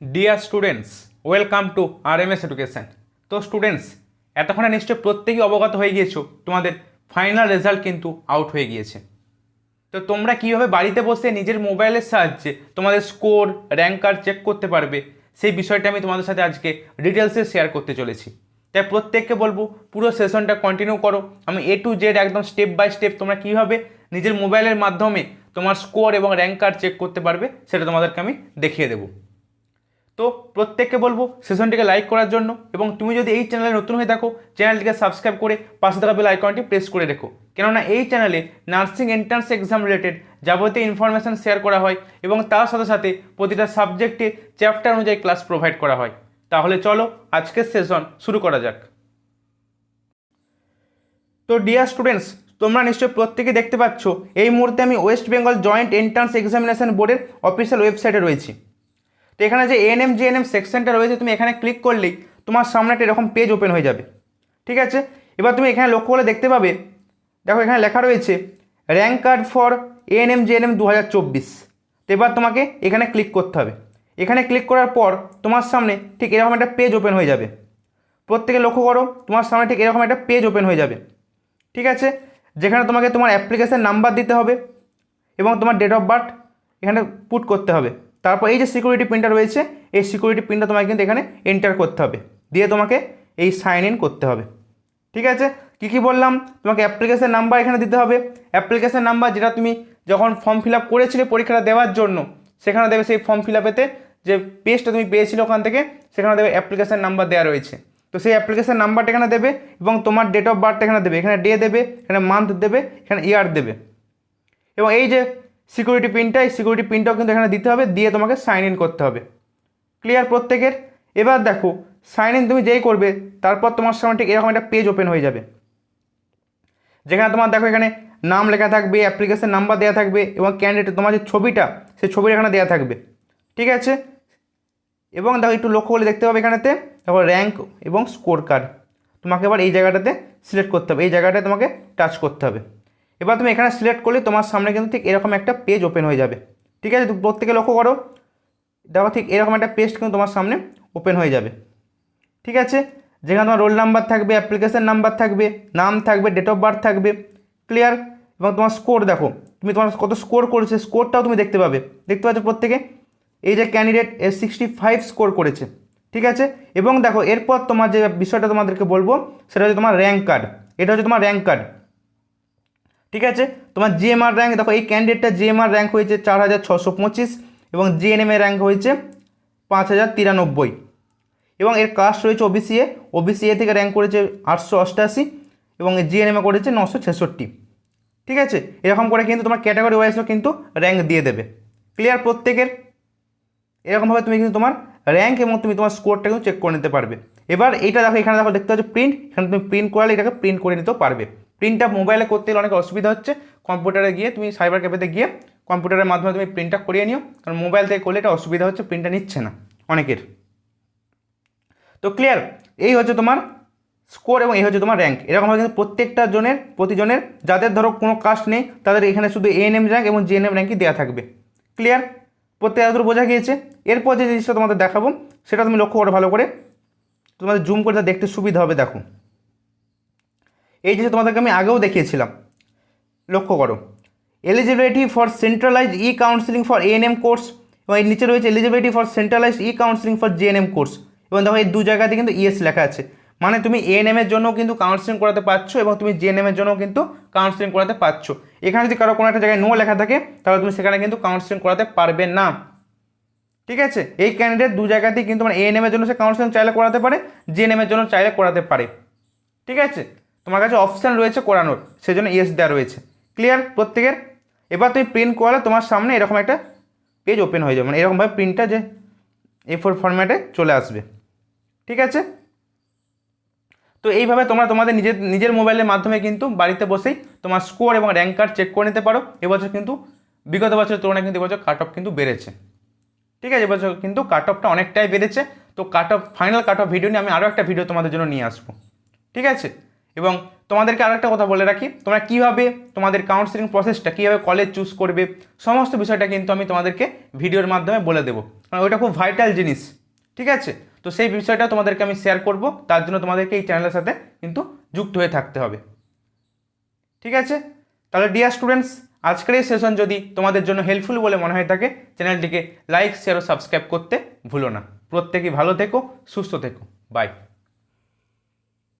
Dear students welcome to R M S education তো students এতক্ষণে নিশ্চয়ই প্রত্যেকেই অবগত হয়ে গিয়েছো, তোমাদের ফাইনাল রেজাল্ট কিন্তু আউট হয়ে গিয়েছে। তো তোমরা কীভাবে বাড়িতে বসে নিজের মোবাইলের সাহায্যে তোমাদের স্কোর র্যাঙ্ক কার্ড চেক করতে পারবে, সেই বিষয়টা আমি তোমাদের সাথে আজকে ডিটেলসে শেয়ার করতে চলেছি। তাই প্রত্যেককে বলব, পুরো সেশনটা কন্টিনিউ করো। আমি এ টু জেড একদম স্টেপ বাই স্টেপ তোমরা কীভাবে নিজের মোবাইলের মাধ্যমে তোমার স্কোর এবং র্যাঙ্ক কার্ড চেক করতে পারবে, সেটা তোমাদেরকে আমি দেখিয়ে দেবো। তো প্রত্যেককে বলব সেশনটিকে লাইক করার জন্য এবং তুমি যদি এই চ্যানেলে নতুন হয়ে থাকো চ্যানেলটিকে সাবস্ক্রাইব করে পাশে থাকা বেল আইকনটি প্রেস করে রেখো। কেননা এই চ্যানেলে নার্সিং এন্ট্রান্স এক্সাম রিলেটেড যাবতীয় ইনফরমেশান শেয়ার করা হয় এবং তার সাথে সাথে প্রতিটা সাবজেক্টে চ্যাপ্টার অনুযায়ী ক্লাস প্রোভাইড করা হয়। তাহলে চলো আজকের সেশন শুরু করা যাক। তো ডিয়ার স্টুডেন্টস তোমরা নিশ্চয়ই প্রত্যেকে দেখতে পাচ্ছ, এই মুহূর্তে আমি West Bengal joint entrance examination বোর্ডের অফিসিয়াল ওয়েবসাইটে রয়েছি। তো এখানে যে এএনএম জিএনএম সেকশনটা রয়েছে, তুমি এখানে ক্লিক করলেই তোমার সামনে একটা এরকম পেজ ওপেন হয়ে যাবে। ঠিক আছে? এবার তুমি এখানে লক্ষ্য করে দেখতে পাবে, দেখো এখানে লেখা রয়েছে rank card for ANM GNM দু হাজার চব্বিশ। তো এবার তোমাকে এখানে ক্লিক করতে হবে। এখানে ক্লিক করার পর তোমার সামনে ঠিক এরকম একটা পেজ ওপেন হয়ে যাবে। প্রত্যেকে লক্ষ্য করো, তোমার সামনে ঠিক এরকম একটা পেজ ওপেন হয়ে যাবে। ঠিক আছে? যেখানে তোমাকে তোমার অ্যাপ্লিকেশান নাম্বার দিতে হবে এবং তোমার ডেট অফ বার্থ এখানে পুট করতে হবে। তারপর এই যে সিকিউরিটি পিনটা রয়েছে, এই সিকিউরিটি পিনটা তোমাকে কিন্তু এখানে এন্টার করতে হবে। দিয়ে তোমাকে এই সাইন ইন করতে হবে। ঠিক আছে? কী কী বললাম? তোমাকে অ্যাপ্লিকেশান নাম্বার এখানে দিতে হবে। অ্যাপ্লিকেশান নাম্বার যেটা তুমি যখন ফর্ম ফিল আপ করেছিলে পরীক্ষাটা দেওয়ার জন্য, সেখানে দেবে সেই ফর্ম ফিল আপেতে যে পেজটা তুমি পেয়েছিলে ওখান থেকে, সেখানে দেবে অ্যাপ্লিকেশান নাম্বার দেওয়া রয়েছে। তো সেই অ্যাপ্লিকেশন নাম্বারটা এখানে দেবে এবং তোমার ডেট অফ বার্থ এখানে দেবে। এখানে ডে দেবে, এখানে মান্থ দেবে, এখানে ইয়ার দেবে। এবং এই যে সিকিউরিটি পিনটা এই সিকিউরিটি পিনটাও কিন্তু এখানে দিতে হবে, দিয়ে তোমাকে সাইন ইন করতে হবে। ক্লিয়ার প্রত্যেকের? এবার দেখো সাইন ইন তুমি যেই করবে, তারপর তোমার সামনে ঠিক এরকম একটা পেজ ওপেন হয়ে যাবে। যেখানে তোমার দেখো এখানে নাম লেখা থাকবে অ্যাপ্লিকেশন নাম্বার দেওয়া থাকবে, এবং ক্যান্ডিডেট তোমার যে ছবিটা, সেই ছবিটা এখানে দেওয়া থাকবে। ঠিক আছে? এবং দেখো একটু লক্ষ্য করে দেখতে পাবে এখানেতে, তারপর র্যাঙ্ক এবং স্কোর কার্ড তোমাকে এবার এই জায়গাটাতে সিলেক্ট করতে হবে, এই জায়গাটায় তোমাকে টাচ করতে হবে। এবার তুমি এখানে সিলেক্ট করলে তোমার সামনে কিন্তু ঠিক এরকম একটা পেজ ওপেন হয়ে যাবে। ঠিক আছে? প্রত্যেকে লক্ষ্য করো, দেখো ঠিক এরকম একটা পেজ কিন্তু তোমার সামনে ওপেন হয়ে যাবে। ঠিক আছে? যেখানে তোমার রোল নাম্বার থাকবে অ্যাপ্লিকেশন নাম্বার থাকবে, নাম থাকবে ডেট অফ বার্থ থাকবে ক্লিয়ার এবং তোমার স্কোর দেখো, তুমি তোমার কত স্কোর করেছে স্কোরটাও তুমি দেখতে পাবে। দেখতে পাচ্ছ প্রত্যেকে? এই যে ক্যান্ডিডেট এ সিক্সটি ফাইভ স্কোর করেছে। ঠিক আছে? এবং দেখো, এরপর তোমার যে বিষয়টা তোমাদেরকে বলব, সেটা হচ্ছে তোমার র্যাঙ্ক কার্ড এটা হচ্ছে তোমার র্যাঙ্ক কার্ড ঠিক আছে? তোমার জিএমআর র্যাঙ্ক দেখো এই ক্যান্ডিডেটটা জিএমআর র্যাঙ্ক হয়েছে চার হাজার ছশো পঁচিশ এবং জিএনএম এর র্যাঙ্ক হয়েছে পাঁচ হাজার তিরানব্বই। এবং এর কাস্ট রয়েছে ওবিসি এ ওবিসি এ থেকে র্যাঙ্ক করেছে আটশো অষ্টাশি এবং জিএনএমে করেছে নশো ছেষট্টি। ঠিক আছে? এরকম করে কিন্তু তোমার ক্যাটাগরি ওয়াইজও কিন্তু র্যাঙ্ক দিয়ে দেবে। ক্লিয়ার প্রত্যেকের? এরকমভাবে তুমি কিন্তু তোমার র্যাঙ্ক এবং তুমি তোমার স্কোরটা কিন্তু চেক করে নিতে পারবে। এবার এইটা দেখো, এখানে দেখো দেখতে পাচ্ছ প্রিন্ট এখানে তুমি প্রিন্ট করালে এটাকে প্রিন্ট করে নিতেও পারবে। প্রিন্টটা মোবাইলে করতে গেলে অনেক অসুবিধা হচ্ছে। কম্পিউটারে গিয়ে তুমি সাইবার ক্যাফেতে গিয়ে কম্পিউটারের মাধ্যমে তুমি প্রিন্টটা করিয়ে নিও। কারণ মোবাইল থেকে করলে এটা অসুবিধা হচ্ছে প্রিন্টটা নিচ্ছে না অনেকের। তো ক্লিয়ার এই হচ্ছে তোমার স্কোর এবং এই হচ্ছে তোমার র্যাঙ্ক এরকমভাবে কিন্তু প্রত্যেকটা জনের, প্রতিজনের, যাদের ধরো কোনো কাস্ট নেই, তাদের এখানে শুধু এএনএম র্যাঙ্ক এবং জিএনএম র্যাঙ্কই দেওয়া থাকবে। ক্লিয়ার প্রত্যেক এতদূর বোঝা গিয়েছে। এরপর যে জিনিসটা তোমাদের দেখাবো, সেটা তুমি লক্ষ্য করো ভালো করে। তোমাদের জুম করে দেখতে সুবিধা হবে, দেখো। এই জিনিস তোমাদেরকে আমি আগেও দেখিয়েছিলাম, লক্ষ্য করো। Eligibility for centralise E counselling for ANM course এবং এর নিচে রয়েছে eligibility for centralise E counselling for GNM course এবং দেখো এই দু জায়গাতে কিন্তু ইএস লেখা আছে। মানে তুমি এএনএম এর জন্য কিন্তু কাউন্সিলিং করাতে পারছ এবং তুমি জিএনএম এর জন্য কিন্তু কাউন্সিলিং করাতে পারছ। এখানে যদি কারও কোনো একটা জায়গায় নো লেখা থাকে, তাহলে তুমি সেখানে কিন্তু কাউন্সিলিং করাতে পারবে না। ঠিক আছে? এই ক্যান্ডিডেট দু জায়গাতেই কিন্তু মানে এএনএম এর জন্য সে কাউন্সিলিং চাইলে করাতে পারে জিএনএম এর জন্য চাইলে করাতে পারে। ঠিক আছে? তোমার কাছে অপশান রয়েছে করানোর, সেজন্য ইয়েস দেওয়া রয়েছে। ক্লিয়ার প্রত্যেকের? এবার তুমি প্রিন্ট করালে তোমার সামনে এরকম একটা পেজ ওপেন হয়ে যাবে মানে এরকমভাবে প্রিন্টটা যে এ ফোর ফরম্যাটে চলে আসবে। ঠিক আছে? তো এইভাবে তোমরা তোমাদের নিজের নিজের মোবাইলের মাধ্যমে কিন্তু বাড়িতে বসেই তোমার স্কোর এবং র্যাঙ্ক কার্ড চেক করে নিতে পারো। এবছর কিন্তু, বিগত বছরের তুলনায় কিন্তু এবছর কাট অফ কিন্তু বেড়েছে। ঠিক আছে? এবছর কিন্তু কাট অফটা অনেকটাই বেড়েছে। তো cut off final cut off video নিয়ে আমি আরও একটা ভিডিও তোমাদের জন্য নিয়ে আসব। ঠিক আছে? এবং তোমাদেরকে আরেকটা কথা বলে রাখি, তোমরা কীভাবে তোমাদের কাউন্সিলিং প্রসেসটা কীভাবে কলেজ চুজ করবে, সমস্ত বিষয়টা কিন্তু আমি তোমাদেরকে ভিডিওর মাধ্যমে বলে দেবো। কারণ ওইটা খুব ভাইটাল জিনিস, ঠিক আছে? তো সেই বিষয়টা তোমাদেরকে আমি শেয়ার করব, তার জন্য তোমাদেরকে এই চ্যানেলের সাথে কিন্তু যুক্ত হয়ে থাকতে হবে। ঠিক আছে? তাহলে ডিয়ার স্টুডেন্টস আজকের এই সেশন যদি তোমাদের জন্য হেল্পফুল বলে মনে হয় থাকে চ্যানেলটিকে লাইক শেয়ার ও সাবস্ক্রাইব করতে ভুলো না। প্রত্যেকেই ভালো থেকো, সুস্থ থেকো। বাই